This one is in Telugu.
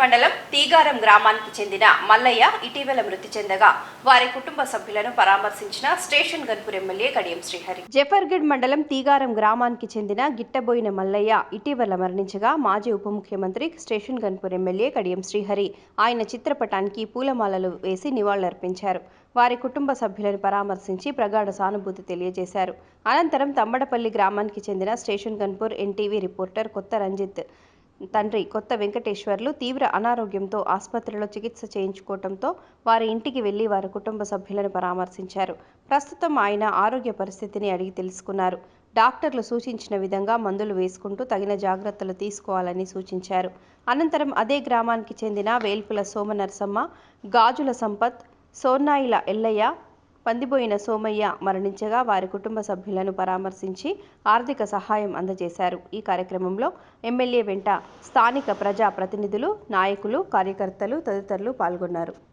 మండలం తీగారం గ్రామానికి చెందిన మల్లయ్య ఇటీవల మృతి చెందగా వారి కుటుంబ సభ్యులను పరామర్శించిన స్టేషన్ గన్పూర్ ఎమ్మెల్యే కడియం శ్రీహరి. జఫర్గఢ్ మండలం తీగారం గ్రామానికి చెందిన గిట్టబోయిన మల్లయ్య ఇటీవల మరణించగా మాజీ ఉప ముఖ్యమంత్రి స్టేషన్ గన్పూర్ ఎమ్మెల్యే కడియం శ్రీహరి ఆయన చిత్రపటానికి పూలమాలలు వేసి నివాళులర్పించారు. వారి కుటుంబ సభ్యులను పరామర్శించి ప్రగాఢ సానుభూతి తెలియజేశారు. అనంతరం తమ్మడపల్లి గ్రామానికి చెందిన స్టేషన్ గన్పూర్ ఎన్టీవీ రిపోర్టర్ కొత్త రంజిత్ తండ్రి కొత్త వెంకటేశ్వర్లు తీవ్ర అనారోగ్యంతో ఆసుపత్రిలో చికిత్స చేయించుకోవడంతో వారి ఇంటికి వెళ్ళి వారి కుటుంబ సభ్యులను పరామర్శించారు. ప్రస్తుతం ఆయన ఆరోగ్య పరిస్థితిని అడిగి తెలుసుకున్నారు. డాక్టర్లు సూచించిన విధంగా మందులు వేసుకుంటూ తగిన జాగ్రత్తలు తీసుకోవాలని సూచించారు. అనంతరం అదే గ్రామానికి చెందిన వేల్పుల సోమనరసమ్మ గాజుల సంపత్ సోన్నాయిల ఎల్లయ్య పందిపోయిన సోమయ్య మరణించగా వారి కుటుంబ సభ్యులను పరామర్శించి ఆర్థిక సహాయం అందజేశారు. ఈ కార్యక్రమంలో ఎమ్మెల్యే వెంట స్థానిక ప్రజా ప్రతినిధులు నాయకులు కార్యకర్తలు తదితరులు పాల్గొన్నారు.